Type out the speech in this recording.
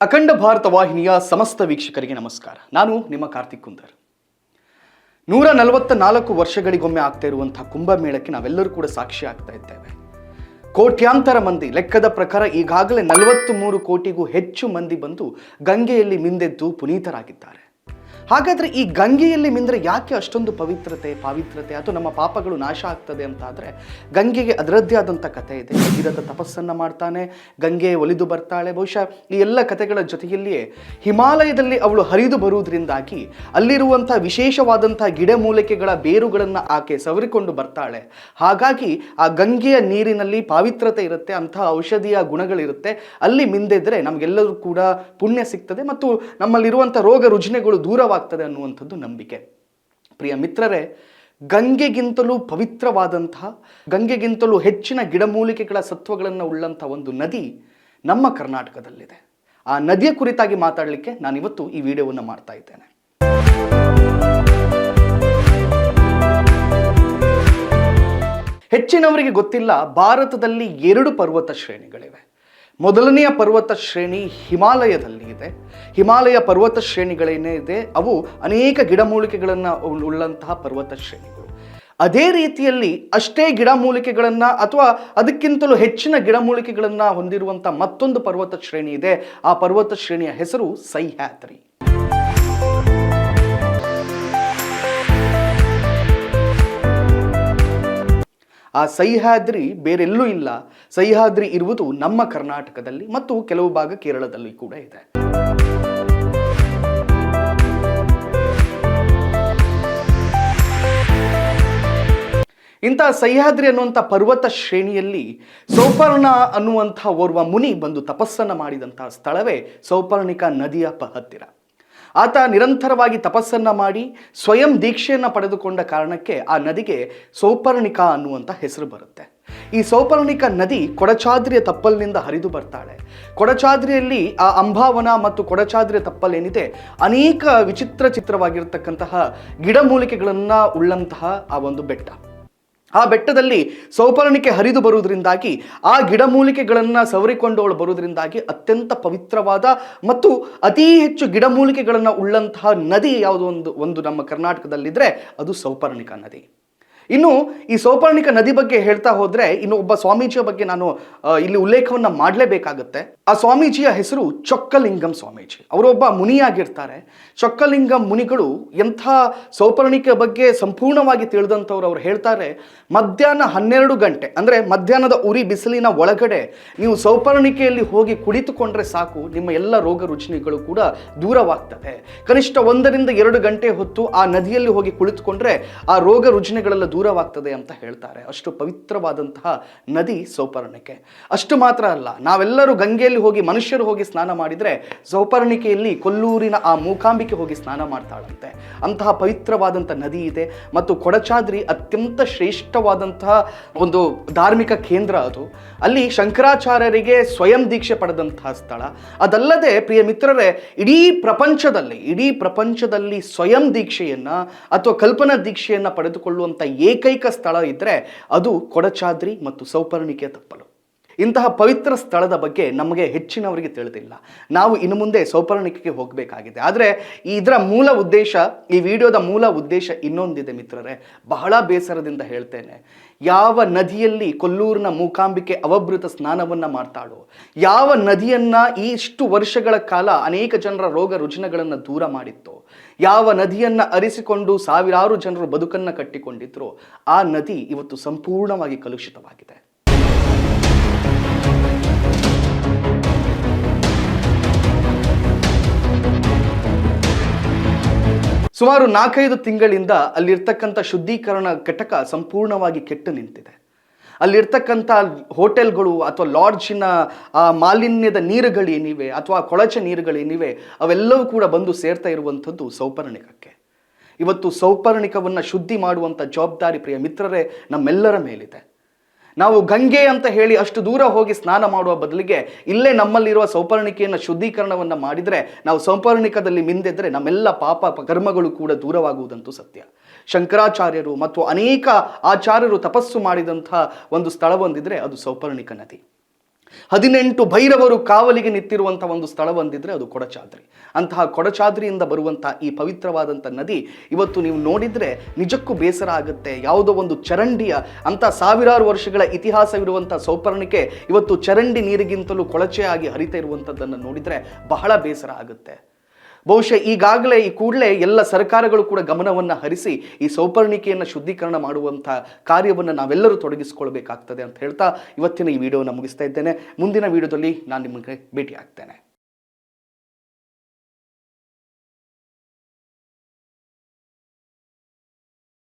ಅಖಂಡ ಭಾರತ ವಾಹಿನಿಯ ಸಮಸ್ತ ವೀಕ್ಷಕರಿಗೆ ನಮಸ್ಕಾರ. ನಾನು ನಿಮ್ಮ ಕಾರ್ತಿಕ್ ಕುಂದರ್. ನೂರ ನಲವತ್ತ ನಾಲ್ಕು ವರ್ಷಗಳಿಗೊಮ್ಮೆ ಆಗ್ತಾ ಇರುವಂತಹ ಕುಂಭಮೇಳಕ್ಕೆ ನಾವೆಲ್ಲರೂ ಕೂಡ ಸಾಕ್ಷಿ ಆಗ್ತಾ ಇದ್ದೇವೆ. ಕೋಟ್ಯಾಂತರ ಮಂದಿ, ಲೆಕ್ಕದ ಪ್ರಕಾರ ಈಗಾಗಲೇ ನಲವತ್ತು ಮೂರು ಕೋಟಿಗೂ ಹೆಚ್ಚು ಮಂದಿ ಬಂದು ಗಂಗೆಯಲ್ಲಿ ಮಿಂದೆದ್ದು ಪುನೀತರಾಗಿದ್ದಾರೆ. ಹಾಗಾದ್ರೆ ಈ ಗಂಗೆಯಲ್ಲಿ ಮಿಂದ್ರೆ ಯಾಕೆ ಅಷ್ಟೊಂದು ಪವಿತ್ರತೆ, ಪಾವಿತ್ರತೆ ಅಥವಾ ನಮ್ಮ ಪಾಪಗಳು ನಾಶ ಆಗ್ತದೆ ಅಂತ ಆದರೆ ಗಂಗೆಗೆ ಅದರದ್ದೇ ಆದಂಥ ಕಥೆ ಇದೆ. ಭಗೀರಥ ತಪಸ್ಸನ್ನು ಮಾಡ್ತಾನೆ ಗಂಗೆ ಒಲಿದು ಬರ್ತಾಳೆ. ಬಹುಶಃ ಈ ಎಲ್ಲ ಕಥೆಗಳ ಜೊತೆಯಲ್ಲಿಯೇ ಹಿಮಾಲಯದಲ್ಲಿ ಅವಳು ಹರಿದು ಬರುವುದರಿಂದಾಗಿ ಅಲ್ಲಿರುವಂಥ ವಿಶೇಷವಾದಂಥ ಗಿಡಮೂಲಿಕೆಗಳ ಬೇರುಗಳನ್ನು ಆಕೆ ಸವರಿಕೊಂಡು ಬರ್ತಾಳೆ. ಹಾಗಾಗಿ ಆ ಗಂಗೆಯ ನೀರಿನಲ್ಲಿ ಪಾವಿತ್ರತೆ ಇರುತ್ತೆ ಅಂತಹ ಔಷಧಿಯ ಗುಣಗಳಿರುತ್ತೆ. ಅಲ್ಲಿ ಮಿಂದೆದ್ರೆ ನಮಗೆಲ್ಲರೂ ಕೂಡ ಪುಣ್ಯ ಸಿಗ್ತದೆ ಮತ್ತು ನಮ್ಮಲ್ಲಿರುವಂಥ ರೋಗ ರುಜಿನಗಳು ದೂರವಾಗ್ತದೆ ಅನ್ನುವಂಥದ್ದು ನಂಬಿಕೆ. ಪ್ರಿಯ ಮಿತ್ರರೇ, ಗಂಗೆಗಿಂತಲೂ ಪವಿತ್ರವಾದಂತಹ, ಗಂಗೆಗಿಂತಲೂ ಹೆಚ್ಚಿನ ಗಿಡಮೂಲಿಕೆಗಳ ಸತ್ವಗಳನ್ನು ಉಳ್ಳಂಥ ಒಂದು ನದಿ ನಮ್ಮ ಕರ್ನಾಟಕದಲ್ಲಿದೆ. ಆ ನದಿಯ ಕುರಿತಾಗಿ ಮಾತಾಡಲಿಕ್ಕೆ ನಾನಿವತ್ತು ಈ ವಿಡಿಯೋವನ್ನು ಮಾಡ್ತಾ ಇದ್ದೇನೆ. ಹೆಚ್ಚಿನವರಿಗೆ ಗೊತ್ತಿಲ್ಲ, ಭಾರತದಲ್ಲಿ ಎರಡು ಪರ್ವತ ಶ್ರೇಣಿಗಳಿವೆ. ಮೊದಲನೆಯ ಪರ್ವತ ಶ್ರೇಣಿ ಹಿಮಾಲಯದಲ್ಲಿ ಇದೆ. ಹಿಮಾಲಯ ಪರ್ವತ ಶ್ರೇಣಿಗಳೇನೇ ಇದೆ, ಅವು ಅನೇಕ ಗಿಡಮೂಲಿಕೆಗಳನ್ನು ಉಳ್ಳಂತಹ ಪರ್ವತ ಶ್ರೇಣಿಗಳು. ಅದೇ ರೀತಿಯಲ್ಲಿ ಅಷ್ಟೇ ಗಿಡಮೂಲಿಕೆಗಳನ್ನು ಅಥವಾ ಅದಕ್ಕಿಂತಲೂ ಹೆಚ್ಚಿನ ಗಿಡಮೂಲಿಕೆಗಳನ್ನು ಹೊಂದಿರುವಂಥ ಮತ್ತೊಂದು ಪರ್ವತ ಶ್ರೇಣಿ ಇದೆ. ಆ ಪರ್ವತ ಶ್ರೇಣಿಯ ಹೆಸರು ಸಹ್ಯಾದ್ರಿ. ಆ ಸಹ್ಯಾದ್ರಿ ಬೇರೆಲ್ಲೂ ಇಲ್ಲ. ಸಹ್ಯಾದ್ರಿ ಇರುವುದು ನಮ್ಮ ಕರ್ನಾಟಕದಲ್ಲಿ ಮತ್ತು ಕೆಲವು ಭಾಗ ಕೇರಳದಲ್ಲಿ ಕೂಡ ಇದೆ. ಇಂತಹ ಸಹ್ಯಾದ್ರಿ ಅನ್ನುವಂಥ ಪರ್ವತ ಶ್ರೇಣಿಯಲ್ಲಿ ಸೌಪರ್ಣ ಅನ್ನುವಂಥ ಓರ್ವ ಮುನಿ ಬಂದು ತಪಸ್ಸನ್ನು ಮಾಡಿದಂತಹ ಸ್ಥಳವೇ ಸೌಪರ್ಣಿಕ ನದಿಯ ಹತ್ತಿರ. ಆತ ನಿರಂತರವಾಗಿ ತಪಸ್ಸನ್ನು ಮಾಡಿ ಸ್ವಯಂ ದೀಕ್ಷೆಯನ್ನು ಪಡೆದುಕೊಂಡ ಕಾರಣಕ್ಕೆ ಆ ನದಿಗೆ ಸೌಪರ್ಣಿಕ ಅನ್ನುವಂಥ ಹೆಸರು ಬರುತ್ತೆ. ಈ ಸೌಪರ್ಣಿಕ ನದಿ ಕೊಡಚಾದ್ರಿಯ ತಪ್ಪಲಿನಿಂದ ಹರಿದು ಬರ್ತಾಳೆ. ಕೊಡಚಾದ್ರಿಯಲ್ಲಿ ಆ ಅಂಬಾವನ ಮತ್ತು ಕೊಡಚಾದ್ರಿಯ ತಪ್ಪಲ್ ಏನಿದೆ ಅನೇಕ ವಿಚಿತ್ರ ಚಿತ್ರವಾಗಿರ್ತಕ್ಕಂತಹ ಗಿಡಮೂಲಿಕೆಗಳನ್ನು ಉಳ್ಳಂತಹ ಆ ಒಂದು ಬೆಟ್ಟ. ಆ ಬೆಟ್ಟದಲ್ಲಿ ಸೌಪರ್ಣಿಕೆ ಹರಿದು ಬರುವುದರಿಂದಾಗಿ, ಆ ಗಿಡಮೂಲಿಕೆಗಳನ್ನು ಸವರಿಕೊಂಡವಳು ಬರುವುದರಿಂದಾಗಿ ಅತ್ಯಂತ ಪವಿತ್ರವಾದ ಮತ್ತು ಅತಿ ಹೆಚ್ಚು ಗಿಡಮೂಲಿಕೆಗಳನ್ನು ಉಳ್ಳಂತಹ ನದಿ ಯಾವುದೋ ಒಂದು ಒಂದು ನಮ್ಮ ಕರ್ನಾಟಕದಲ್ಲಿದ್ದರೆ ಅದು ಸೌಪರ್ಣಿಕಾ ನದಿ. ಇನ್ನು ಈ ಸೌಪರ್ಣಿಕ ನದಿ ಬಗ್ಗೆ ಹೇಳ್ತಾ ಹೋದ್ರೆ ಇನ್ನು ಒಬ್ಬ ಸ್ವಾಮೀಜಿಯ ಬಗ್ಗೆ ನಾನು ಇಲ್ಲಿ ಉಲ್ಲೇಖವನ್ನ ಮಾಡಲೇಬೇಕಾಗುತ್ತೆ. ಆ ಸ್ವಾಮೀಜಿಯ ಹೆಸರು ಚೊಕ್ಕಲಿಂಗಂ ಸ್ವಾಮೀಜಿ. ಅವರೊಬ್ಬ ಮುನಿಯಾಗಿರ್ತಾರೆ. ಚೊಕ್ಕಲಿಂಗಂ ಮುನಿಗಳು ಎಂಥ ಸೌಪರ್ಣಿಕ ಬಗ್ಗೆ ಸಂಪೂರ್ಣವಾಗಿ ತಿಳಿದಂಥವ್ರು ಅವ್ರು ಹೇಳ್ತಾರೆ, ಮಧ್ಯಾಹ್ನ ಹನ್ನೆರಡು ಗಂಟೆ, ಅಂದರೆ ಮಧ್ಯಾಹ್ನದ ಉರಿ ಬಿಸಿಲಿನ ಒಳಗಡೆ ನೀವು ಸೌಪರ್ಣಿಕೆಯಲ್ಲಿ ಹೋಗಿ ಕುಳಿತುಕೊಂಡ್ರೆ ಸಾಕು, ನಿಮ್ಮ ಎಲ್ಲ ರೋಗ ರುಚಿನಿಗಳು ಕೂಡ ದೂರವಾಗ್ತವೆ. ಕನಿಷ್ಠ ಒಂದರಿಂದ ಎರಡು ಗಂಟೆ ಹೊತ್ತು ಆ ನದಿಯಲ್ಲಿ ಹೋಗಿ ಕುಳಿತುಕೊಂಡ್ರೆ ಆ ರೋಗ ರುಜಿನಗಳೆಲ್ಲ ದೂರವಾಗ್ತದೆ ಅಂತ ಹೇಳ್ತಾರೆ. ಅಷ್ಟು ಪವಿತ್ರವಾದಂತಹ ನದಿ ಸೌಪರ್ಣಿಕೆ. ಅಷ್ಟು ಮಾತ್ರ ಅಲ್ಲ, ನಾವೆಲ್ಲರೂ ಗಂಗೆಯಲ್ಲಿ ಹೋಗಿ ಮನುಷ್ಯರು ಹೋಗಿ ಸ್ನಾನ ಮಾಡಿದರೆ ಸೌಪರ್ಣಿಕೆಯಲ್ಲಿ ಕೊಲ್ಲೂರಿನ ಆ ಮೂಕಾಂಬಿಕೆ ಹೋಗಿ ಸ್ನಾನ ಮಾಡ್ತಾಳಂತೆ. ಅಂತಹ ಪವಿತ್ರವಾದಂಥ ನದಿ ಇದೆ ಮತ್ತು ಕೊಡಚಾದ್ರಿ ಅತ್ಯಂತ ಶ್ರೇಷ್ಠವಾದಂತಹ ಒಂದು ಧಾರ್ಮಿಕ ಕೇಂದ್ರ ಅದು. ಅಲ್ಲಿ ಶಂಕರಾಚಾರ್ಯರಿಗೆ ಸ್ವಯಂ ದೀಕ್ಷೆ ಪಡೆದಂತಹ ಸ್ಥಳ. ಅದಲ್ಲದೆ ಪ್ರಿಯ ಮಿತ್ರರೇ, ಇಡೀ ಪ್ರಪಂಚದಲ್ಲಿ ಇಡೀ ಪ್ರಪಂಚದಲ್ಲಿ ಸ್ವಯಂ ದೀಕ್ಷೆಯನ್ನ ಅಥವಾ ಕಲ್ಪನಾ ದೀಕ್ಷೆಯನ್ನ ಪಡೆದುಕೊಳ್ಳುವಂಥ ಏಕೈಕ ಸ್ಥಳ ಇದ್ದರೆ ಅದು ಕೊಡಚಾದ್ರಿ ಮತ್ತು ಸೌಪರ್ಣಿಕೆ ತಪ್ಪಲು. ಇಂತಹ ಪವಿತ್ರ ಸ್ಥಳದ ಬಗ್ಗೆ ನಮಗೆ ಹೆಚ್ಚಿನವರಿಗೆ ತಿಳಿದಿಲ್ಲ. ನಾವು ಇನ್ನು ಮುಂದೆ ಸೌಪರ್ಣಿಕೆಗೆ ಹೋಗಬೇಕಾಗಿದೆ. ಆದರೆ ಇದರ ಮೂಲ ಉದ್ದೇಶ, ಈ ವಿಡಿಯೋದ ಮೂಲ ಉದ್ದೇಶ ಇನ್ನೊಂದಿದೆ ಮಿತ್ರರೇ. ಬಹಳ ಬೇಸರದಿಂದ ಹೇಳ್ತೇನೆ. ಯಾವ ನದಿಯಲ್ಲಿ ಕೊಲ್ಲೂರಿನ ಮೂಕಾಂಬಿಕೆ ಅವಭೃತ ಸ್ನಾನವನ್ನು ಮಾಡ್ತಾಳೋ, ಯಾವ ನದಿಯನ್ನ ಇಷ್ಟು ವರ್ಷಗಳ ಕಾಲ ಅನೇಕ ಜನರ ರೋಗ ರುಜಿನಗಳನ್ನು ದೂರ ಮಾಡಿತ್ತೋ, ಯಾವ ನದಿಯನ್ನ ಅರಿಸಿಕೊಂಡು ಸಾವಿರಾರು ಜನರು ಬದುಕನ್ನು ಕಟ್ಟಿಕೊಂಡಿದ್ರು, ಆ ನದಿ ಇವತ್ತು ಸಂಪೂರ್ಣವಾಗಿ ಕಲುಷಿತವಾಗಿದೆ. ಸುಮಾರು ನಾಲ್ಕೈದು ತಿಂಗಳಿಂದ ಅಲ್ಲಿರ್ತಕ್ಕಂಥ ಶುದ್ಧೀಕರಣ ಘಟಕ ಸಂಪೂರ್ಣವಾಗಿ ಕೆಟ್ಟು ನಿಂತಿದೆ. ಅಲ್ಲಿರ್ತಕ್ಕಂಥ ಹೋಟೆಲ್ಗಳು ಅಥವಾ ಲಾಡ್ಜಿನ, ಆ, ಮಾಲಿನ್ಯದ ನೀರುಗಳೇನಿವೆ ಅಥವಾ ಕೊಳಚೆ ನೀರುಗಳೇನಿವೆ ಅವೆಲ್ಲವೂ ಕೂಡ ಬಂದು ಸೇರ್ತಾ ಇರುವಂಥದ್ದು ಸೌಪರ್ಣಿಕಕ್ಕೆ. ಇವತ್ತು ಸೌಪರ್ಣಿಕವನ್ನು ಶುದ್ಧಿ ಮಾಡುವಂಥ ಜವಾಬ್ದಾರಿ ಪ್ರಿಯ ಮಿತ್ರರೇ, ನಮ್ಮೆಲ್ಲರ ಮೇಲಿದೆ. ನಾವು ಗಂಗೆ ಅಂತ ಹೇಳಿ ಅಷ್ಟು ದೂರ ಹೋಗಿ ಸ್ನಾನ ಮಾಡುವ ಬದಲಿಗೆ ಇಲ್ಲೇ ನಮ್ಮಲ್ಲಿರುವ ಸೌಪರ್ಣಿಕೆಯನ್ನು ಶುದ್ಧೀಕರಣವನ್ನು ಮಾಡಿದರೆ ನಾವು ಸೌಪರ್ಣಿಕದಲ್ಲಿ ಮಿಂದೆದ್ರೆ ನಮ್ಮೆಲ್ಲ ಪಾಪ ಕರ್ಮಗಳು ಕೂಡ ದೂರವಾಗುವುದಂತೂ ಸತ್ಯ. ಶಂಕರಾಚಾರ್ಯರು ಮತ್ತು ಅನೇಕ ಆಚಾರ್ಯರು ತಪಸ್ಸು ಮಾಡಿದಂಥ ಒಂದು ಸ್ಥಳವೊಂದಿದ್ರೆ ಅದು ಸೌಪರ್ಣಿಕ ನದಿ. ಹದಿನೆಂಟು ಭೈರವರು ಕಾವಲಿಗೆ ನಿಂತಿರುವಂಥ ಒಂದು ಸ್ಥಳ ಬಂದಿದ್ರೆ ಅದು ಕೊಡಚಾದ್ರಿ. ಅಂತಹ ಕೊಡಚಾದ್ರಿಯಿಂದ ಬರುವಂತಹ ಈ ಪವಿತ್ರವಾದಂಥ ನದಿ ಇವತ್ತು ನೀವು ನೋಡಿದ್ರೆ ನಿಜಕ್ಕೂ ಬೇಸರ ಆಗುತ್ತೆ. ಯಾವುದೋ ಒಂದು ಚರಂಡಿಯ ಅಂತ ಸಾವಿರಾರು ವರ್ಷಗಳ ಇತಿಹಾಸವಿರುವಂಥ ಸೌಪರ್ಣಿಕೆ ಇವತ್ತು ಚರಂಡಿ ನೀರಿಗಿಂತಲೂ ಕೊಳಚೆಯಾಗಿ ಹರಿತಾ ಇರುವಂಥದ್ದನ್ನು ನೋಡಿದ್ರೆ ಬಹಳ ಬೇಸರ ಆಗುತ್ತೆ. ಬಹುಶಃ ಈಗಾಗಲೇ ಈ ಕೂಡಲೇ ಎಲ್ಲ ಸರ್ಕಾರಗಳು ಕೂಡ ಗಮನವನ್ನು ಹರಿಸಿ ಈ ಸೌಪರ್ಣಿಕೆಯನ್ನು ಶುದ್ಧೀಕರಣ ಮಾಡುವಂಥ ಕಾರ್ಯವನ್ನು ನಾವೆಲ್ಲರೂ ತೊಡಗಿಸಿಕೊಳ್ಬೇಕಾಗ್ತದೆ ಅಂತ ಹೇಳ್ತಾ ಇವತ್ತಿನ ಈ ವಿಡಿಯೋನ ಮುಗಿಸ್ತಾ ಇದ್ದೇನೆ. ಮುಂದಿನ ವಿಡಿಯೋದಲ್ಲಿ ನಾನು ನಿಮಗೆ ಭೇಟಿ ಆಗ್ತೇನೆ